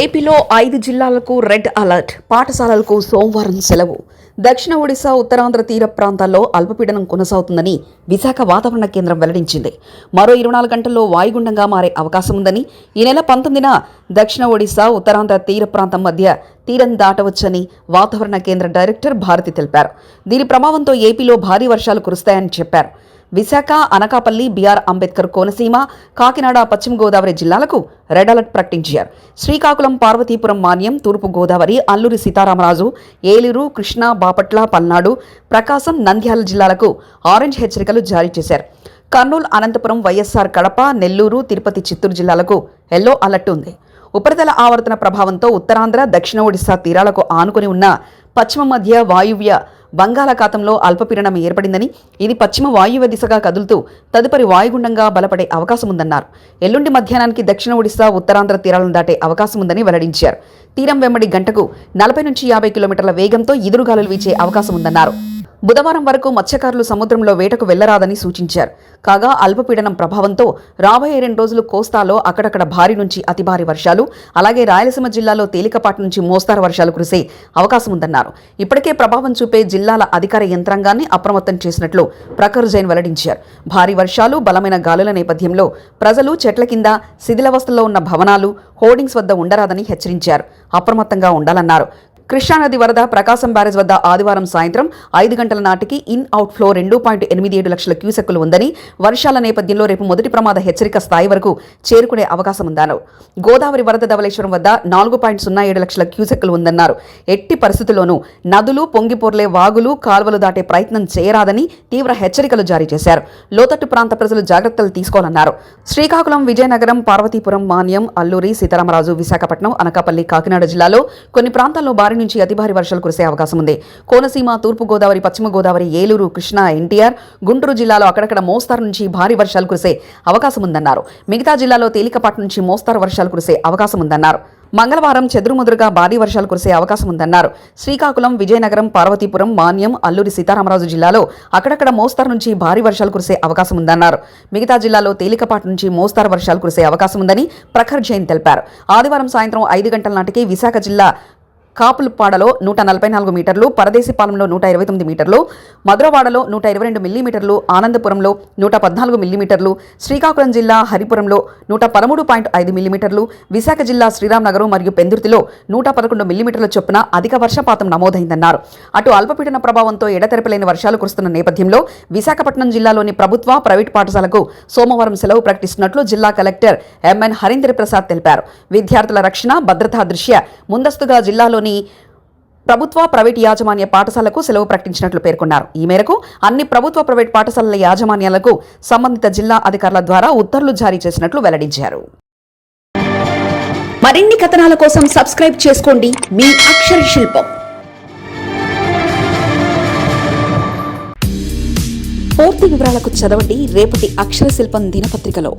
ఏపీలో ఐదు జిల్లాలకు రెడ్ అలర్ట్. పాఠశాలలకు సోమవారం సెలవు. దక్షిణ ఒడిశా ఉత్తరాంధ్ర తీర ప్రాంతాల్లో అల్పపీడనం కొనసాగుతుందని విశాఖ వాతావరణ కేంద్రం వెల్లడించింది. మరో ఇరవై నాలుగు గంటల్లో వాయుగుండంగా మారే అవకాశం ఉందని ఈ నెల పంతొమ్మిదిన దక్షిణ ఒడిశా ఉత్తరాంధ్ర తీర ప్రాంతం మధ్య తీరం దాటవచ్చని వాతావరణ కేంద్ర డైరెక్టర్ భారతి తెలిపారు. దీని ప్రభావంతో ఏపీలో భారీ వర్షాలు కురుస్తాయని చెప్పారు. విశాఖ అనకాపల్లి బీఆర్ అంబేద్కర్ కోనసీమ కాకినాడ పశ్చిమ గోదావరి జిల్లాలకు రెడ్ అలర్ట్ ప్రకటించారు. శ్రీకాకుళం పార్వతీపురం మాన్యం తూర్పు గోదావరి అల్లూరి సీతారామరాజు ఏలూరు కృష్ణా బాపట్ల పల్నాడు ప్రకాశం నంద్యాల జిల్లాలకు ఆరెంజ్ హెచ్చరికలు జారీ చేశారు. కర్నూలు అనంతపురం వైఎస్ఆర్ కడప నెల్లూరు తిరుపతి చిత్తూరు జిల్లాలకు ఎల్లో అలర్ట్ ఉంది. ఉపరితల ఆవర్తన ప్రభావంతో ఉత్తరాంధ్ర దక్షిణ ఒడిశా తీరాలకు ఆనుకుని ఉన్న పశ్చిమ మధ్య వాయువ్య బంగాళాఖాతంలో అల్పపీడనం ఏర్పడిందని ఇది పశ్చిమ వాయువ్య దిశగా కదులుతూ తదుపరి వాయుగుండంగా బలపడే అవకాశం ఉందన్నారు ఎల్లుండి మధ్యాహ్నానికి దక్షిణ ఒడిశా ఉత్తరాంధ్ర తీరాలను దాటే అవకాశం ఉందని వెల్లడించారు. తీరం వెంబడి గంటకు నలభై నుంచి యాభై కిలోమీటర్ల వేగంతో ఎదురుగాలులు వీచే అవకాశం ఉందన్నారు బుధవారం వరకు మత్స్యకారులు సముద్రంలో వేటకు వెళ్ళరాదని సూచించారు. కాగా అల్పపీడనం ప్రభావంతో రాబోయే రెండు రోజులు కోస్తాలో అక్కడక్కడ భారీ నుంచి అతి భారీ వర్షాలు అలాగే రాయలసీమ జిల్లాలో తేలికపాటి నుంచి మోస్తారు వర్షాలు కురిసే అవకాశం ఉందన్నారు ఇప్పటికే ప్రభావం చూపే జిల్లాల అధికార యంత్రాంగాన్ని అప్రమత్తం చేసినట్లు ప్రఖర్ జైన్ వెల్లడించారు. భారీ వర్షాలు బలమైన గాలుల నేపథ్యంలో ప్రజలు చెట్ల కింద శిథిలవస్థలో ఉన్న భవనాలు హోర్డింగ్స్ వద్ద ఉండరాదని హెచ్చరించారు. అప్రమత్తంగా ఉండాలన్నారు. కృష్ణానది వరద ప్రకాశం బ్యారేజ్ వద్ద ఆదివారం సాయంత్రం ఐదు గంటల నాటికి ఇన్ అవుట్ ఫ్లో రెండు పాయింట్ ఎనిమిది ఏడు లక్షల క్యూసెక్కులు ఉందని వర్షాల నేపథ్యంలో రేపు మొదటి ప్రమాద హెచ్చరిక స్థాయి వరకు చేరుకునే అవకాశం ఉందన్నారు. గోదావరి వరద ధవళేశ్వరం వద్ద నాలుగు పాయింట్ సున్నా ఏడు లక్షల క్యూసెక్కులు ఉందన్నారు. ఎట్టి పరిస్థితుల్లోనూ నదులు పొంగిపోర్లే వాగులు కాల్వలు దాటే ప్రయత్నం చేయరాదని తీవ్ర హెచ్చరికలు జారీ చేశారు. లోతట్టు ప్రాంత ప్రజలు జాగ్రత్తలు తీసుకోవాలన్నారు. శ్రీకాకుళం విజయనగరం పార్వతీపురం మాన్యం అల్లూరి సీతారామరాజు విశాఖపట్నం అనకాపల్లి కాకినాడ జిల్లాలో కొన్ని ప్రాంతాల్లో భారీ నుంచి అతి భారీ వర్షాలు కురిసే అవకాశం ఉంది. కోనసీమ తూర్పు గోదావరి పశ్చిమ గోదావరి ఏలూరు కృష్ణా ఎన్టీఆర్ గుంటూరు జిల్లాలో అక్కడక్కడ మోస్తారు నుంచి భారీ వర్షాలు కురిసే అవకాశం ఉందన్నారు. మిగతా జిల్లాలో తేలికపాటి నుంచి మోస్తారు వర్షాలు కురిసే అవకాశం ఉందన్నారు. మంగళవారం చెదురుముదురుగా భారీ వర్షాలు కురిసే అవకాశం ఉందన్నారు. శ్రీకాకుళం విజయనగరం పార్వతీపురం మాన్యం అల్లూరి సీతారామరాజు జిల్లాలో అక్కడక్కడ మోస్తారు నుంచి భారీ వర్షాలు కురిసే అవకాశం ఉందన్నారు. మిగతా జిల్లాలో తేలికపాటి నుంచి మోస్తారు వర్షాలు కురిసే అవకాశం ఉందని ప్రఖర్ జైన్ తెలిపారు. ఆదివారం సాయంత్రం ఐదు గంటల నాటికి విశాఖ జిల్లా కాపులపాడలో నూట నలభై నాలుగు మీటర్లు పరదేశిపాలెంలో నూట ఇరవై తొమ్మిది మీటర్లు మధురవాడలో నూట ఇరవై రెండు మిల్లీమీటర్లు ఆనందపురంలో నూట పద్నాలుగు మిల్లీమీటర్లు శ్రీకాకుళం జిల్లా హరిపురంలో నూట పదమూడు పాయింట్ ఐదు మిల్లీమీటర్లు విశాఖ జిల్లా శ్రీరాంనగరం మరియు పెందుర్తిలో నూట పదకొండు మిల్లీమీటర్ల చొప్పున అధిక వర్షపాతం నమోదైందన్నారు. అటు అల్పపీడన ప్రభావంతో ఎడతెరపలేని వర్షాలు కురుస్తున్న నేపథ్యంలో విశాఖపట్నం జిల్లాలోని ప్రభుత్వ ప్రైవేట్ పాఠశాలకు సోమవారం సెలవు ప్రకటిస్తున్నట్లు జిల్లా కలెక్టర్ ఎంఎన్ హరీంద్ర ప్రసాద్ తెలిపారు. విద్యార్థుల రక్షణ భద్రతా దృష్ట్యా ముందస్తుగా జిల్లాలోని ప్రభుత్వ ప్రైవేట్ యాజమాన్య పాఠశాలకు సెలవు ప్రకటించినట్లు పేర్కొన్నారు. ఈ మేరకు అన్ని ప్రభుత్వ ప్రైవేట్ పాఠశాలల యాజమాన్యాలకు సంబంధిత జిల్లా అధికారుల ద్వారా ఉత్తర్వులు జారీ చేసినట్లు వెల్లడించారు. మరిన్ని కథనాల కోసం సబ్స్క్రైబ్ చేసుకోండి. మీ అక్షర శిల్పం. పూర్తి వివరాలకు చదవండి. రేపటి అక్షర శిల్పం దినపత్రికలో.